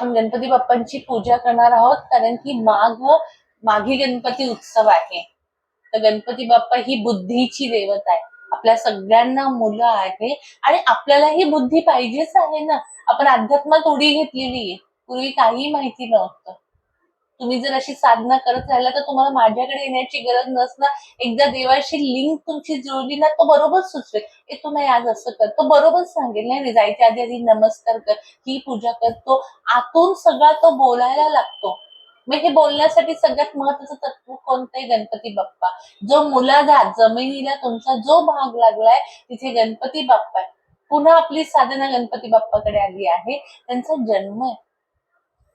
आपण गणपती बाप्पांची पूजा करणार आहोत कारण की माघ माघी गणपती उत्सव आहे. तर गणपती बाप्पा ही बुद्धीची देवता आहे. आपल्या सगळ्यांना मुलं आहे आणि आपल्याला ही बुद्धी पाहिजेच आहे ना. आपण अध्यात्मात उडी घेतलेली आहे. पूर्वी काही माहिती नव्हतं. तुम्ही जर अशी साधना करत राहिला तर तुम्हाला माझ्याकडे येण्याची गरज नसणार. एकदा देवाशी लिंक तुमची जुळली ना तो बरोबर सुचवेल. ए तू नाही आज असं कर. तो बरोबर सांगेल नाही रे जायच्या आधी आधी नमस्कार कर ही पूजा कर तो आतून सगळा तो बोलायला लागतो. मग हे बोलण्यासाठी सगळ्यात महत्वाचं तत्व कोणतं आहे? गणपती बाप्पा. जो मुलाधार जमिनीला तुमचा जो भाग लागलाय तिथे गणपती बाप्पा आहे. पुन्हा आपली साधना गणपती बाप्पाकडे आली आहे. त्यांचा जन्म आहे.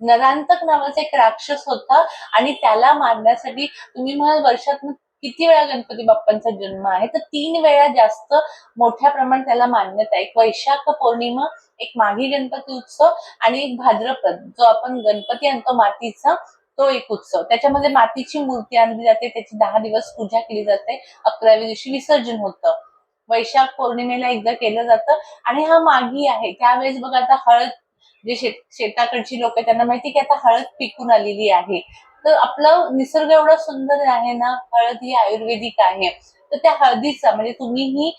नरांतक नावाचा एक राक्षस होता आणि त्याला मारण्यासाठी तुम्ही म्हणाल वर्षात किती वेळा गणपती बाप्पांचा जन्म आहे? तर तीन वेळा जास्त मोठ्या प्रमाणात त्याला मान्यता आहे. एक वैशाख पौर्णिमा एक माघी गणपती उत्सव आणि एक भाद्रपद जो आपण गणपती आणतो मातीचा तो एक उत्सव. त्याच्यामध्ये मातीची मूर्ती आणली जाते त्याची दहा दिवस पूजा केली जाते अकराव्या दिवशी विसर्जन होतं. वैशाख पौर्णिमेला एकदा केलं जातं आणि हा माघी आहे. त्यावेळेस बघा आता हळद जे शेत शेताकडची लोक त्यांना माहिती की आता हळद पिकून आलेली आहे. तर आपलं निसर्ग एवढा सुंदर आहे ना हळद ही आयुर्वेदिक आहे. तर त्या हळदीचा म्हणजे तुम्हीही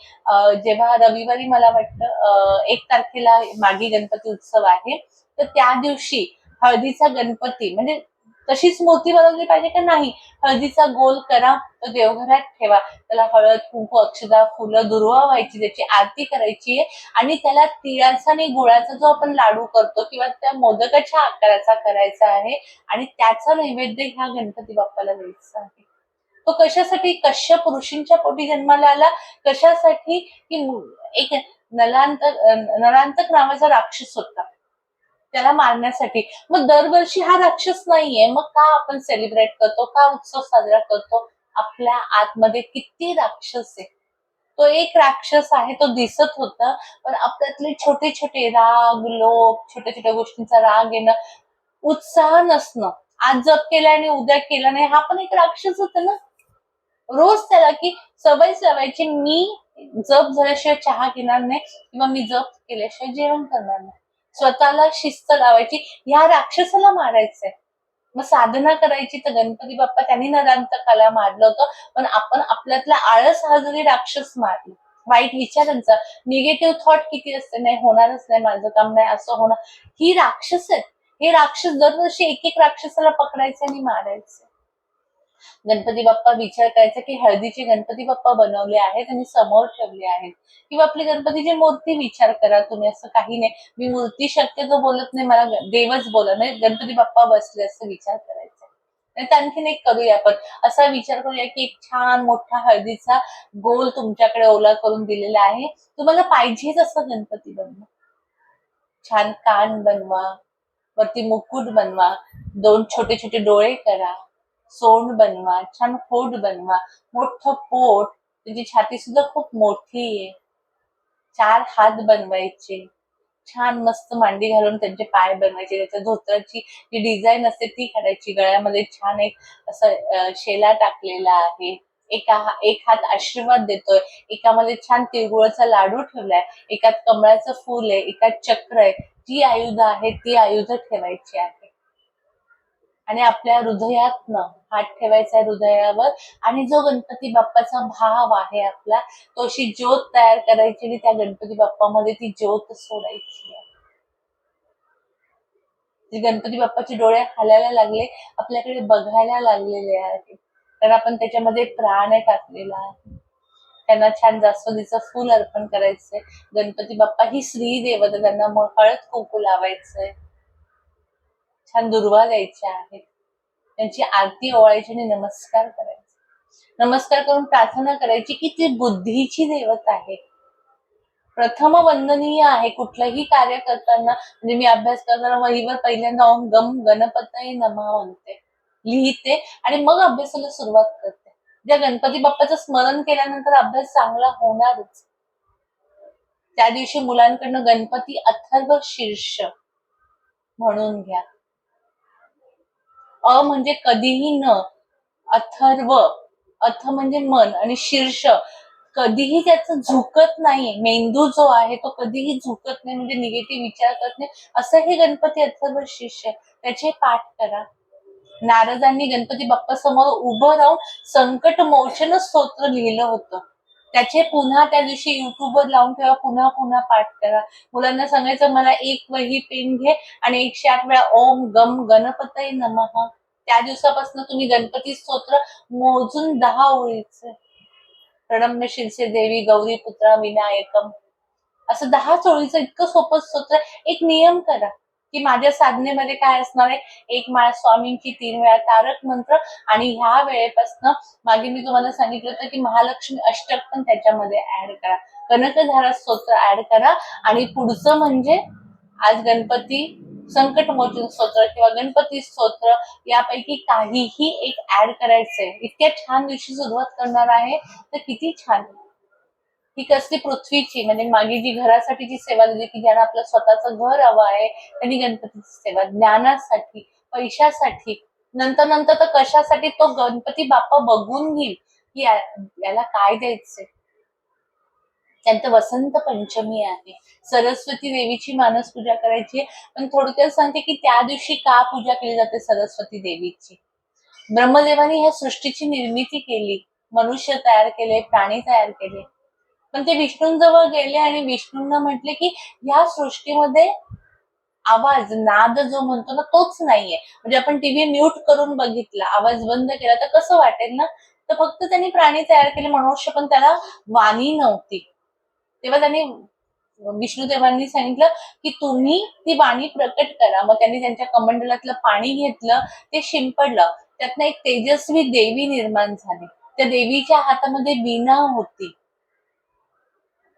जेव्हा रविवारी मला वाटतं एक तारखेला मागी गणपती उत्सव आहे तर त्या दिवशी हळदीचा गणपती म्हणजे तशीच मूर्ती बनवली पाहिजे का नाही? हळदीचा गोल करा तो देवघरात ठेवा. त्याला हळद कुंकू अक्षदा फुलं दुर्वा व्हायची त्याची आरती करायची आहे. आणि त्याला तिळाचा आणि गुळाचा जो आपण लाडू करतो किंवा त्या मोदकाच्या आकाराचा करायचा आहे. आणि त्याचा नैवेद्य ह्या गणपती बाप्पाला द्यायचा आहे. तो कशासाठी? कश्यप ऋषींच्या पोटी जन्माला आला. कशासाठी? की एक नलांतक नलांतक नावाचा राक्षस होता. त्याला मारण्यासाठी. मग दरवर्षी हा राक्षस नाहीये. मग का आपण सेलिब्रेट करतो? का उत्सव साजरा करतो? आपल्या आतमध्ये किती राक्षस आहे? तो एक राक्षस आहे तो दिसत होता पण आपल्यातले छोटे छोटे राग लोभ छोट्या छोट्या गोष्टींचा राग येणं उत्साह नसणं. आज जप केला आणि उद्या केला नाही हा पण एक राक्षस होता ना? रोज त्याला की सवय सवयची मी जप झाल्याशिवाय चहा घेणार नाही किंवा मी जप केल्याशिवाय जेवण करणार नाही. स्वतःला शिस्त लावायची. ह्या राक्षसाला मारायचंय. मग साधना करायची तर गणपती बाप्पा त्यांनी नरांतकाला मारलं होतं. पण आपण आपल्यातला आळस हा जरी राक्षस मारला वाईट विचारांचा निगेटिव्ह थॉट किती असते नाही होणारच नाही माझं काम नाही असं होणार. ही राक्षस आहेत. हे राक्षस दरवर्षी एक एक राक्षसाला पकडायचे आणि मारायचे. गणपती बाप्पा विचार करायचा की हळदीचे गणपती बाप्पा बनवले आहेत आणि समोर ठेवले आहेत. किंवा आपली गणपतीची मूर्ती विचार करा तुम्ही असं काही नाही. मी मूर्ती शक्यतो बोलत नाही मला देवच बोला नाही. गणपती बाप्पा बसले असं विचार करायचा. आणि तर आणखीन एक करूया आपण. असा विचार करूया की एक छान मोठा हळदीचा गोल तुमच्याकडे ओला करून दिलेला आहे. तुम्हाला पाहिजे असं गणपती बनवा. छान कान बनवा वरती मुकुट बनवा दोन छोटे छोटे डोळे करा. सोंड बनवा छान होट बनवा मोठं पोट. त्याची छाती सुद्धा खूप मोठी आहे. चार हात बनवायचे. छान मस्त मांडी घालून त्यांचे पाय बनवायचे. त्याच्या धोत्राची जी डिझाईन असते ती काढायची. गळ्यामध्ये छान एक असं शेला टाकलेला आहे. एका एक हात आशीर्वाद देतोय. एकामध्ये छान तिळगुळाचा लाडू ठेवलाय. एकात कमळाचं फूल आहे. एकात चक्र आहे. जी आयुध आहे ती आयुध ठेवायची आहे. आणि आपल्या हृदयात हात ठेवायचा आहे हृदयावर. आणि जो गणपती बाप्पाचा भाव आहे आपला तो अशी ज्योत तयार करायची आणि त्या गणपती बाप्पामध्ये ती ज्योत सोडायची आहे. गणपती बाप्पाचे डोळे हालायला लागले आपल्याकडे बघायला लागलेले आहेत कारण आपण त्याच्यामध्ये प्राण आहे टाकलेला आहे. त्यांना छान जास्वंदीचं फुल अर्पण करायचंय. गणपती बाप्पा ही श्री देवता त्यांना हळद कुंकू लावायचंय. छान दुर्वा द्यायच्या आहेत. त्यांची आरती ओवाळायची आणि नमस्कार करायचे. नमस्कार करून प्रार्थना करायची की ती बुद्धीची देवता आहे प्रथम वंदनीय आहे कुठलंही कार्य करताना. म्हणजे मी अभ्यास करताना वहीवर पहिल्यांदा ओम गम गणपतय नमा म्हणते. लिहिते आणि मग अभ्यासाला सुरुवात करते. ज्या गणपती बाप्पाचं स्मरण केल्यानंतर अभ्यास चांगला होणारच. त्या दिवशी मुलांकडनं गणपती अथर्व शीर्ष म्हणून घ्या. अ म्हणजे कधीही न अथर्व अथ म्हणजे मन आणि शीर्ष. कधीही त्याचं झुकत नाही मेंदू जो आहे तो कधीही झुकत नाही म्हणजे निगेटिव्ह विचार करत नाही. असं हे गणपती अथर्व शिष्य आहे. त्याचे पाठ करा. नारदांनी गणपती बाप्पा समोर उभं राहून संकट मोचन स्तोत्र लिहिलं होतं. त्याचे पुन्हा त्या दिवशी युट्यूबवर लावून ठेवा पुन्हा पुन्हा पाठ करा. मुलांना सांगायचं मला एक वही पेन घे आणि एकशे आठ वेळा ओम गम गणपत नमः. त्या दिवसापासून तुम्ही गणपती स्तोत्र मोजून दहा ओळीचे. प्रणम्य शिरसे देवी गौरी पुत्रा विनायकम. असं दहा ओळीचं इतकं सोपं स्तोत्र एक नियम करा. की माझ्या साधनेमध्ये काय असणार आहे? एक माळ स्वामींची तीन वेळा तारक मंत्र आणि ह्या वेळेपासून मागे मी तुम्हाला सांगितलं होतं की महालक्ष्मी अष्टक पण त्याच्यामध्ये ऍड करा. कनकधारा स्तोत्र ऍड करा आणि पुढचं म्हणजे आज गणपती संकट मोचन स्तोत्र किंवा गणपती स्तोत्र यापैकी काहीही एक ऍड करायचंय. इतक्या छान दिवशी सुरुवात करणार आहे तर किती छान. ही कसली पृथ्वीची म्हणजे मागे जी घरासाठी जी सेवा दिली की ज्यांना आपलं स्वतःचं घर हवं आहे त्यांनी गणपतीची सेवा ज्ञानासाठी पैशासाठी नंतर नंतर तर कशासाठी तो गणपती बाप्पा बघून घेईल की याला काय द्यायचंय. त्यांचं वसंत पंचमी आहे. सरस्वती देवीची मानस पूजा करायची आहे. पण थोडक्यात सांगते की त्या दिवशी का पूजा केली जाते सरस्वती देवीची? ब्रह्मदेवाने ह्या सृष्टीची निर्मिती केली. मनुष्य तयार केले प्राणी तयार केले. पण ते विष्णूंजवळ गेले आणि विष्णूंना म्हटले की ह्या सृष्टीमध्ये आवाज नाद जो म्हणतो ना तोच नाहीये. म्हणजे आपण टीव्ही म्यूट करून बघितला आवाज बंद केला तर कसं वाटेल ना? तर फक्त त्यांनी प्राणी तयार केले मनुष्य पण त्याला वाणी नव्हती. तेव्हा त्यांनी विष्णुदेवांनी सांगितलं की तुम्ही ती वाणी प्रकट करा. मग त्यांनी त्यांच्या कमंडलातलं पाणी घेतलं ते शिंपडलं. त्यातनं एक तेजस्वी देवी निर्माण झाली. त्या देवीच्या हातामध्ये वीणा होती.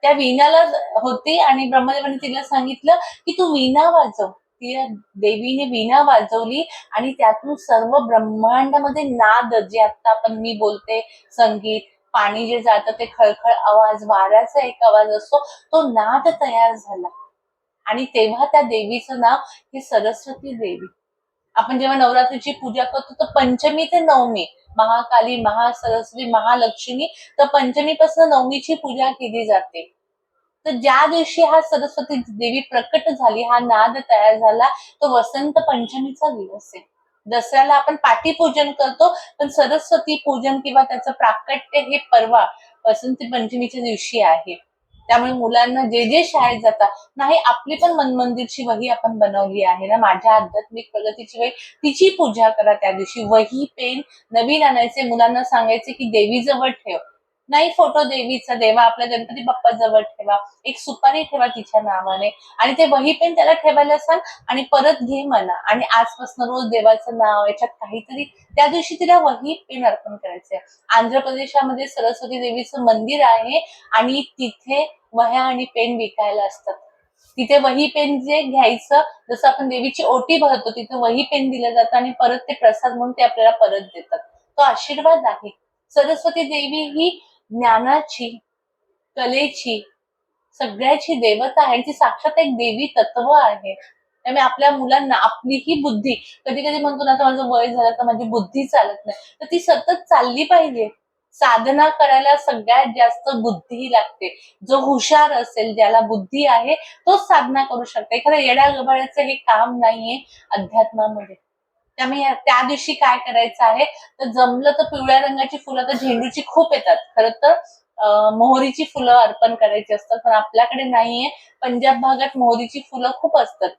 त्या वीणाला होती आणि ब्रह्मदेवाने तिला सांगितलं की तू वीणा वाजव. ती देवीने वीणा वाजवली आणि त्यातून सर्व ब्रह्मांडामध्ये नाद जे आता आपण मी बोलते संगीत पाणी जे जातं ते खळखळ आवाज वाऱ्याचा एक आवाज असतो तो नाद तयार झाला. आणि तेव्हा त्या देवीचं नाव ही सरस्वती देवी. आपण जेव्हा नवरात्रीची पूजा करतो तर पंचमी ते नवमी महाकाली महासरस्वती महालक्ष्मी तर पंचमीपासून नवमीची पूजा केली जाते. तर ज्या दिवशी हा सरस्वती देवी प्रकट झाली हा नाद तयार झाला तो वसंत पंचमीचा दिवस आहे. दसऱ्याला आपण पाटीपूजन करतो पण सरस्वती पूजन किंवा त्याचं प्राकट्य हे परवा वसंत पंचमीच्या दिवशी आहे. त्यामुळे मुलांना जे जे शाळेत जातात नाही आपली पण मनमंदिरची वही आपण बनवली आहे ना. माझ्या आध्यात्मिक प्रगतीची वही. तिची पूजा करा त्या दिवशी. वही पेन नवीन आणायचे. मुलांना सांगायचे की देवीजवळ ठेव. नाही फोटो देवीचा देवा आपल्या गणपती बाप्पा जवळ ठेवा. एक सुपारी ठेवा तिच्या नावाने. आणि ते वही पेन त्याला ठेवायला सांग आणि परत घे म्हणा आणि आजपासून रोज देवाचं नाव याच्यात काहीतरी त्या दिवशी तिला वही पेन अर्पण करायचंय. आंध्र प्रदेशामध्ये सरस्वती देवीचं मंदिर आहे आणि तिथे वह्या आणि पेन विकायला असतात. तिथे वही पेन जे घ्यायचं जसं आपण देवीची ओटी भरतो तिथे वही पेन दिलं जातं आणि परत ते प्रसाद म्हणून ते आपल्याला परत देतात. तो आशीर्वाद आहे. सरस्वती देवी ही ज्ञानाची कलेची सगळ्याची देवता आहे. ती साक्षात एक देवी तत्व आहे. त्यामुळे आपल्या मुलांना आपली ही बुद्धी कधी कधी म्हणतो ना आता माझं वय झालं तर माझी बुद्धी चालत नाही. तर ती सतत चालली पाहिजे. साधना करायला सगळ्यात जास्त बुद्धी लागते. जो हुशार असेल ज्याला बुद्धी आहे तोच साधना करू शकते. एखाद्या येड्या गबाळ्याचं हे काम नाहीये अध्यात्मामध्ये. त्यामुळे त्या दिवशी काय करायचं आहे? तर जमलं तर पिवळ्या रंगाची फुलं तर झेंडूची खूप येतात. खरं तर मोहरीची फुलं अर्पण करायची असतात पण आपल्याकडे नाहीये. पंजाब भागात मोहरीची फुलं खूप असतात.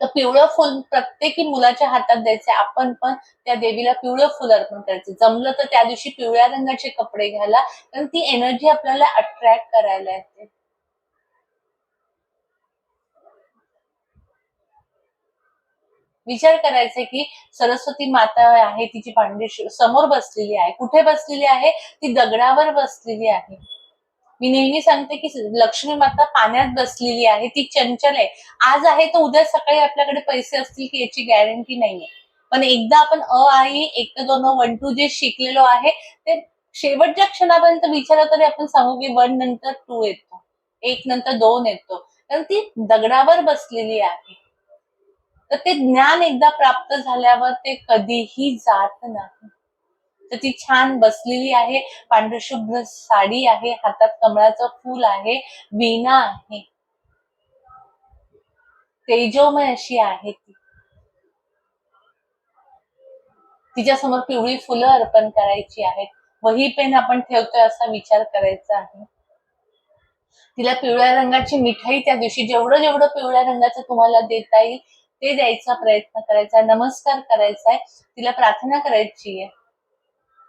तर पिवळं फुल प्रत्येकी मुलाच्या हातात द्यायचे. आपण पण त्या देवीला पिवळं फुल अर्पण करायचं. जमलं तर त्या दिवशी पिवळ्या रंगाचे कपडे घ्यायला कारण ती एनर्जी आपल्याला अट्रॅक्ट करायला येते. विचार करायचा की सरस्वती माता आहे तिची पांडेश्वर समोर बसलेली आहे. कुठे बसलेली आहे? ती दगडावर बसलेली आहे. मी नेहमी सांगते की लक्ष्मी माता पाण्यात बसलेली आहे. ती चंचल आहे. आज आहे तर उद्या सकाळी आपल्याकडे पैसे असतील की याची गॅरंटी नाहीये. पण एकदा आपण अ आई एक दोन वन टू जे शिकलेलो आहे ते शेवटच्या क्षणापर्यंत विचारलं तरी आपण सांगू की वन नंतर टू येतो. एक नंतर दोन येतो. कारण ती दगडावर बसलेली आहे. तर ते ज्ञान एकदा प्राप्त झाल्यावर ते कधीही जात नाही. तर ती छान बसलेली आहे पांढरशुभ्र साडी आहे हातात कमळाचं फूल आहे वीणा आहे. तेजोमय अशी आहे ती. तिच्या समोर पिवळी फुलं अर्पण करायची आहेत. वही पेन आपण ठेवतोय असा विचार करायचा आहे. तिला पिवळ्या रंगाची मिठाई त्या दिवशी जेवढं जेवढं पिवळ्या रंगाचं तुम्हाला देता येईल ते द्यायचा प्रयत्न करायचा नमस्कार करायचा आहे तिला प्रार्थना करायची आहे.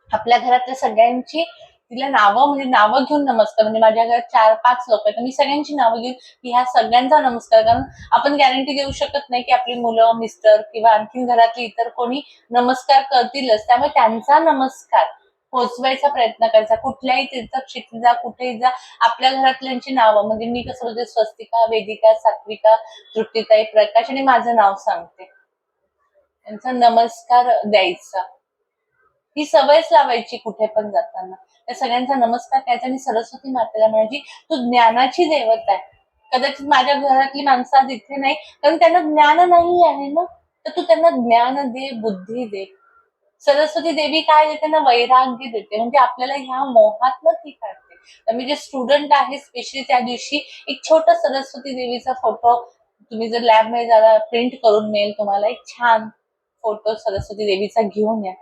आपल्या घरातल्या सगळ्यांची तिला नावं म्हणजे नावं घेऊन नमस्कार म्हणजे माझ्या घरात चार पाच लोक आहेत. तर मी सगळ्यांची नावं घेऊन की ह्या सगळ्यांचा नमस्कार कारण आपण गॅरंटी देऊ शकत नाही की आपली मुलं मिस्टर किंवा आणखीन घरातली इतर कोणी नमस्कार करतीलच. त्यामुळे त्यांचा नमस्कार पोचवायचा प्रयत्न करायचा. कुठल्याही तीर्थक्षेत्री जा कुठेही जा आपल्या घरातल्यांची नावं. म्हणजे मी कसं बोलते स्वस्तिका वेदिका सात्विका तृप्तिताई प्रकाश आणि माझं नाव सांगते. त्यांचा नमस्कार द्यायचा. ही सवयच लावायची कुठे पण जाताना. त्या सगळ्यांचा नमस्कार करायचा आणि सरस्वती मातेला म्हणायची तू ज्ञानाची देवता आहे. कदाचित माझ्या घरातली माणसं आज इथे नाही कारण त्यांना ज्ञान नाही आहे ना? तर तू त्यांना ज्ञान दे बुद्धी दे. सरस्वती देवी काय देते ना वैराग्य देते. म्हणजे आपल्याला ह्या मोहातनं ती काढते. तर मी जे स्टुडंट आहे स्पेशली त्या दिवशी एक छोटा सरस्वती देवीचा फोटो तुम्ही जर लॅबमध्ये जरा प्रिंट करून मिळेल तुम्हाला एक छान फोटो सरस्वती देवीचा घेऊन या.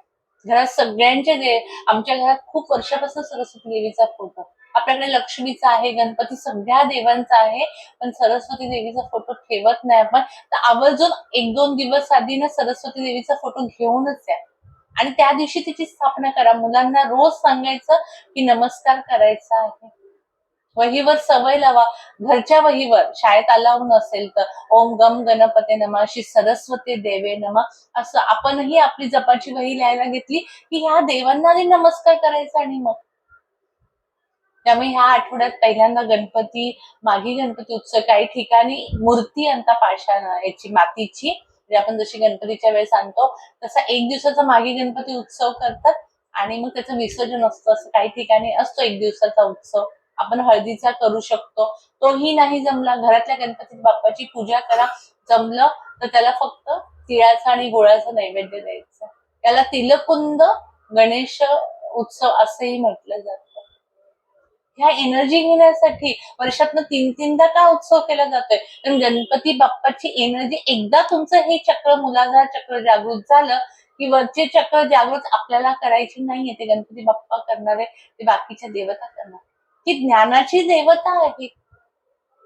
घरात सगळ्यांचे जे आमच्या घरात खूप वर्षापासून सरस्वती देवीचा फोटो आपल्याकडे लक्ष्मीचा आहे गणपती सगळ्या देवांचा आहे पण सरस्वती देवीचा फोटो ठेवत नाही आपण. तर आवर्जून एक दोन दिवस आधी ना सरस्वती देवीचा फोटो घेऊनच या. आणि त्या दिवशी तिची स्थापना करा. मुलांना रोज सांगायचं की नमस्कार करायचा आहे. वहीवर सवय लावा. घरच्या वहीवर शाळेत अलाव नसेल तर ओम गम गणपते नमा श्री सरस्वती देवे नमा. असं आपणही आपली जपाची वही लिहायला घेतली की ह्या देवांना नमस्कार करायचा आणि मग. त्यामुळे ह्या आठवड्यात पहिल्यांदा गणपती माघी गणपती उत्सव काही ठिकाणी मूर्ती आणता पाषाण याची मातीची. म्हणजे आपण जशी गणपतीच्या वेळेस आणतो तसा एक दिवसाचा मागे गणपती उत्सव करतात आणि मग त्याचं विसर्जन असतं असं काही ठिकाणी असतो एक दिवसाचा उत्सव. आपण हळदीचा करू शकतो. तोही नाही जमला घरातल्या गणपती बाप्पाची पूजा करा जमलं तर त्याला फक्त तिळाचा आणि गुळाचा नैवेद्य द्यायचा. त्याला तिलकुंद गणेश उत्सव असंही म्हटलं जातं. ह्या एनर्जी घेण्यासाठी वर्षातनं तीन तीनदा का उत्सव केला जातोय? कारण गणपती बाप्पाची एनर्जी एकदा तुमचं हे चक्र मुलाधार चक्र जागृत झालं की वरचे चक्र जागृत आपल्याला करायची नाहीये ते गणपती बाप्पा करणारे ते बाकीच्या देवता करणार ही ज्ञानाची देवता आहे.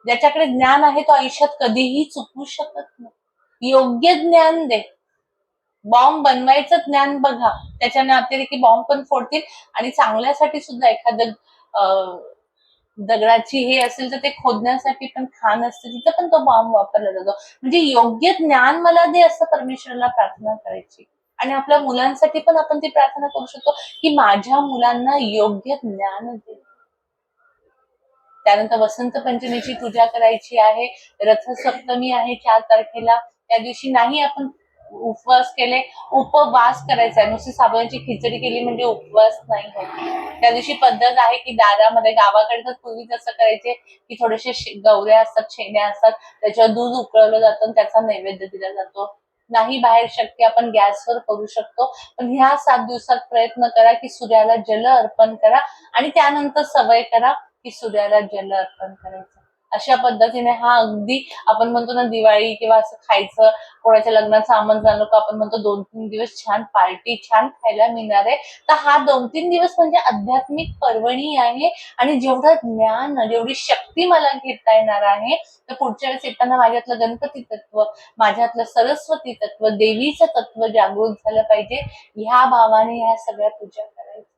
ज्याच्याकडे ज्ञान आहे तो आयुष्यात कधीही चुकू शकत नाही. योग्य ज्ञान दे. बॉम्ब बनवायचं ज्ञान बघा. त्याच्याने अतिरेकी बॉम्ब पण फोडतील आणि चांगल्यासाठी सुद्धा एखादं दगडाची हे असेल तर ते खोदण्यासाठी पण खाण असते. तिथं पण तो बॉम्ब वापरला जातो. म्हणजे योग्य ज्ञान मला दे असं परमेश्वरला प्रार्थना करायची. आणि आपल्या मुलांसाठी पण आपण ती प्रार्थना करू शकतो की माझ्या मुलांना योग्य ज्ञान दे. त्यानंतर वसंत पंचमीची पूजा करायची आहे. रथसप्तमी आहे चार तारखेला. त्या दिवशी नाही आपण उपवास केले उपवास करायचा आहे. नुसती साबुदाण्याची खिचडी केली म्हणजे उपवास नाही होत. त्या दिवशी पद्धत आहे की दारामध्ये गावाकडे तर पूर्वी कसं करायचे की थोडेसे शे- गवऱ्या असतात शेण्या असतात त्याच्यावर दूध उकळवलं जातं आणि त्याचा नैवेद्य दिला जातो. नाही बाहेर शक्य आपण गॅसवर करू शकतो. पण ह्या सात दिवसात प्रयत्न करा की सूर्याला जल अर्पण करा आणि त्यानंतर सवय करा की सूर्याला जल अर्पण करायचं. अशा पद्धतीने हा अगदी आपण म्हणतो ना दिवाळी किंवा असं खायचं कोणाच्या लग्नात सामान जाणलो का आपण म्हणतो दोन तीन दिवस छान पार्टी छान खायला मिळणार आहे. तर हा दोन तीन दिवस म्हणजे आध्यात्मिक पर्वणी आहे आणि जेवढं ज्ञान जेवढी शक्ती मला घेता येणार आहे तर पुढच्या वेळेस येताना माझ्यातलं गणपती तत्व माझ्यातलं सरस्वती तत्व देवीचं तत्व जागृत झालं पाहिजे. ह्या भावाने ह्या सगळ्या पूजा करायच्या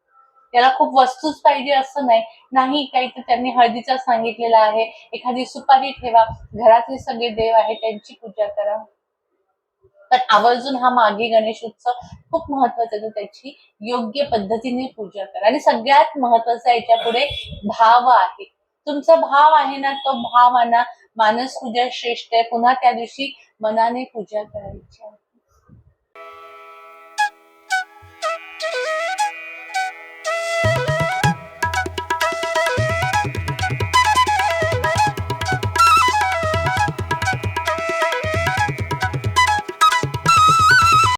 त्याला खूप वस्तूच पाहिजे असं नाही. नाही काही तर त्यांनी हळदीचा सांगितलेला आहे. एखादी सुपारी ठेवा. घरातले सगळे देव आहे त्यांची पूजा करा. पण आवर्जून हा मागे गणेश उत्सव खूप महत्त्वाचा आहे. त्याची योग्य पद्धतीने पूजा करा. आणि सगळ्यात महत्त्वाचा याच्यापुढे भाव आहे. तुमचा भाव आहे ना तो भाव आणा मानस पूजा श्रेष्ठ आहे. पुन्हा त्या दिवशी मनाने पूजा करायची आहे.